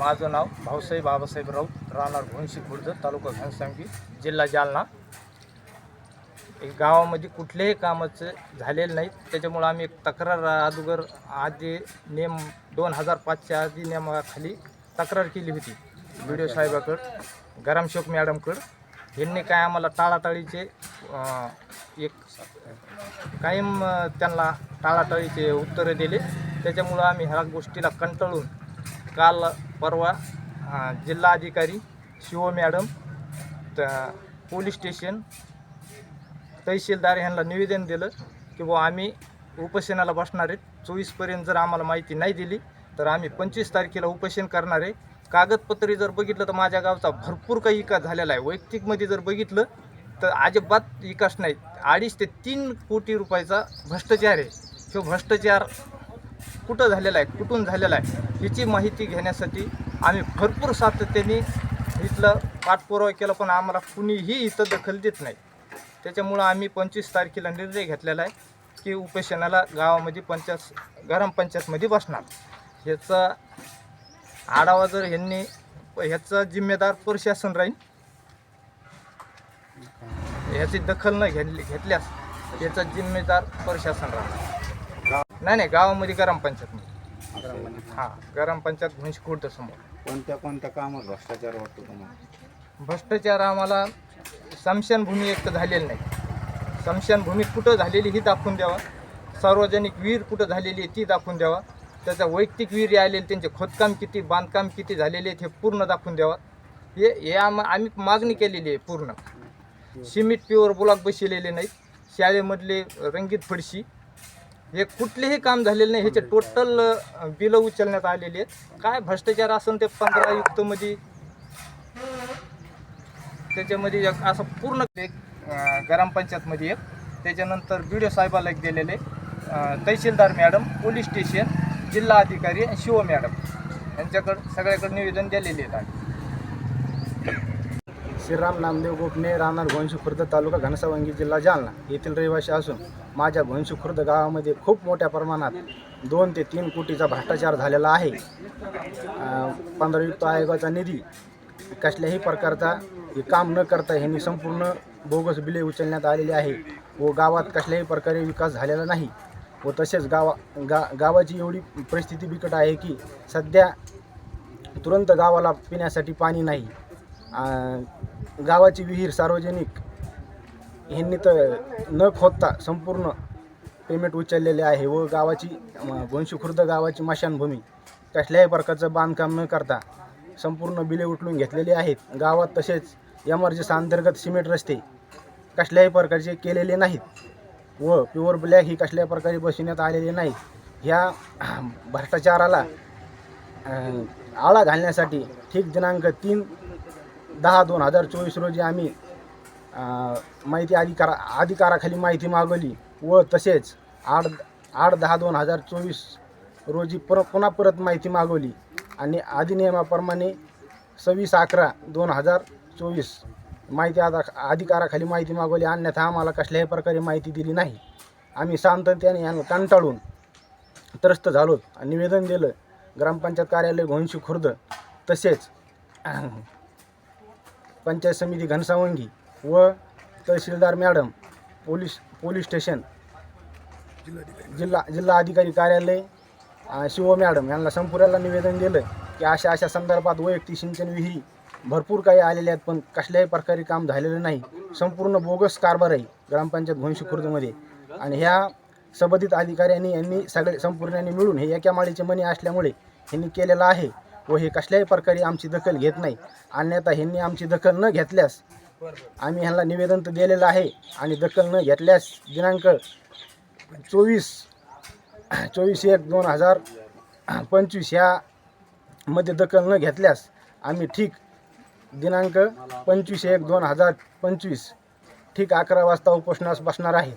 माझं नाव भाऊसाहेब बाबासाहेब राऊत राहणार भोनशी खुर्द तालुका घनसांगी जिल्हा जालना. गावामध्ये कुठल्याही कामाचं झालेलं नाही. त्याच्यामुळं आम्ही एक तक्रार अगोदर आधी नेम दोन हजार पाचच्या आधी नियमाखाली तक्रार केली होती. बी डी ओ साहेबाकडं गरमशोक मॅडमकडं. यांनी काय आम्हाला टाळाटाळीचे एक कायम त्यांना टाळाटाळीचे उत्तरं दिले. त्याच्यामुळं आम्ही ह्या गोष्टीला कंटाळून काल परवा जिल्हाधिकारी शिव मॅडम त पोलीस स्टेशन तहसीलदार ह्यांना निवेदन दिलं की बुवा आम्ही उपोषणाला बसणार आहेत. चोवीसपर्यंत जर आम्हाला माहिती नाही दिली तर आम्ही पंचवीस तारखेला उपोषण करणार आहे. कागदपत्रे जर बघितलं तर माझ्या गावचा भरपूर काही विकास झालेला आहे. वैयक्तिकमध्ये जर बघितलं तर अजिबात विकास नाही. अडीच ते तीन कोटी रुपयाचा भ्रष्टाचार आहे. तो भ्रष्टाचार कुठं झालेला आहे कुठून झालेला आहे याची माहिती घेण्यासाठी आम्ही भरपूर सातत्याने इथलं पाठपुरावा केला पण आम्हाला कुणीही इथं दखल देत नाही. त्याच्यामुळं आम्ही पंचवीस तारखेला निर्णय घेतलेला आहे की उपेशनाला गावामध्ये पंचायत ग्रामपंचायतमध्ये बसणार. ह्याचा आढावा जर ह्यांनी ह्याचा जिम्मेदार प्रशासन राहील ह्याची दखल न घेतल्यास याचा जिम्मेदार प्रशासन राहणार नाही नाही गावामध्ये ग्रामपंचायतमध्ये हां ग्रामपंचायत घुंशखुर्द समोर. कोणत्या कोणत्या कामात भ्रष्टाचार वाटतो तुम्हाला? भ्रष्टाचार आम्हाला स्मशानभूमी एक तर झालेली नाही. स्मशानभूमी कुठं झालेली ही दाखवून द्यावा. सार्वजनिक विहीर कुठं झालेली आहे ती दाखवून द्यावा. त्याचा वैयक्तिक विहिरी आलेले त्यांचे खोदकाम किती बांधकाम किती झालेले आहेत हे पूर्ण दाखवून द्यावा. हे हे आम आम्ही मागणी केलेली आहे पूर्ण. सिमेंट प्युअर ब्लॉक बसलेले नाहीत. शाळेमधले रंगीत फडशी हे कुठलेही काम झालेलं नाही. ह्याचे टोटल बिलं उचलण्यात आलेली आहेत. काय भ्रष्टाचार असेल ते पंधरा युक्तमध्ये? त्याच्यामध्ये एक असं पूर्ण एक ग्रामपंचायतमध्ये एक. त्याच्यानंतर बी डी ओ साहेबाला एक दिलेले तहसीलदार मॅडम पोलीस स्टेशन जिल्हा अधिकारी शिव मॅडम यांच्याकडं सगळ्याकडे निवेदन दिलेले आहेत श्रीराम नामदेव गोपने राहणार घोणशी खुर्द तालुका घनसावंगी जिल्हा जालना. येथील रहिवासी असून माझ्या घोणशी खुर्द गावामध्ये खूप मोठ्या प्रमाणात दोन ते तीन कोटीचा भ्रष्टाचार झालेला आहे. पंधरायुक्त आयोगाचा निधी कसल्याही प्रकारचा काम न करता ह्यांनी संपूर्ण बोगस बिले उचलण्यात आलेली आहे व गावात कसल्याही प्रकारे विकास झालेला नाही व तसेच गावा गा गावाची एवढी परिस्थिती बिकट आहे की सध्या तुरंत गावाला पिण्यासाठी पाणी नाही. गावाची विहीर सार्वजनिक ह्यांनी तर न खोदता संपूर्ण पेमेंट उचललेले आहे व गावाची गोंशी खुर्द गावाची माशानभूमी कसल्याही प्रकारचं बांधकाम न करता संपूर्ण बिले उचलून घेतलेली आहेत. गावात तसेच एमर्जन्सी अंतर्गत सिमेंट रस्ते कसल्याही प्रकारचे केलेले नाहीत व प्युअर ब्लॅक ही कसल्याही प्रकारे बसविण्यात आलेले नाहीत. ह्या भ्रष्टाचाराला आळा घालण्यासाठी ठीक दिनांक तीन दहा दोन हजार चोवीस रोजी आम्ही माहिती अधिकारा अधिकाराखाली माहिती मागवली व तसेच आठ आठ दहा दोन हजार चोवीस रोजी पर पुन्हा परत माहिती मागवली आणि अधिनियमाप्रमाणे सव्वीस अकरा दोन हजार चोवीस माहिती आधा अधिकाराखाली माहिती मागवली. अन्यथा आम्हाला कसल्याही प्रकारे माहिती दिली नाही. आम्ही शांततेने यांना कंटाळून त्रस्त झालो. निवेदन दिलं. ग्रामपंचायत कार्यालय घोणशी खुर्द. तसेच पंचायत समिती घनसावंगी व तहसीलदार मॅडम पोलीस पोलीस स्टेशन जिल्हा जिल्हा अधिकारी कार्यालय शिव मॅडम यांना संपुराला निवेदन दिलं की अशा अशा संदर्भात वैयक्तिक सिंचन विहिरी भरपूर काही आलेल्या आहेत पण कसल्याही प्रकारे काम झालेलं नाही. संपूर्ण बोगस कारभार आहे ग्रामपंचायत घोणशी खुर्दमध्ये. आणि ह्या संबंधित अधिकाऱ्यांनी यांनी सगळे संपूर्णांनी मिळून हे एका माळीचे मनी असल्यामुळे ह्यांनी केलेलं आहे. व हे कसल्याही प्रकारे आमची दखल घेत नाही. अन्यथा ह्यांनी आमची दखल न घेतल्यास आम्ही ह्यांना निवेदन तर दिलेलं आहे आणि दखल न घेतल्यास दिनांक चोवीस चोवीस एक दोन हजार पंचवीस ह्यामध्ये दखल न घेतल्यास आम्ही ठीक दिनांक पंचवीस एक दोन हजार पंचवीस ठीक अकरा वाजता उपोषणास बसणार आहे.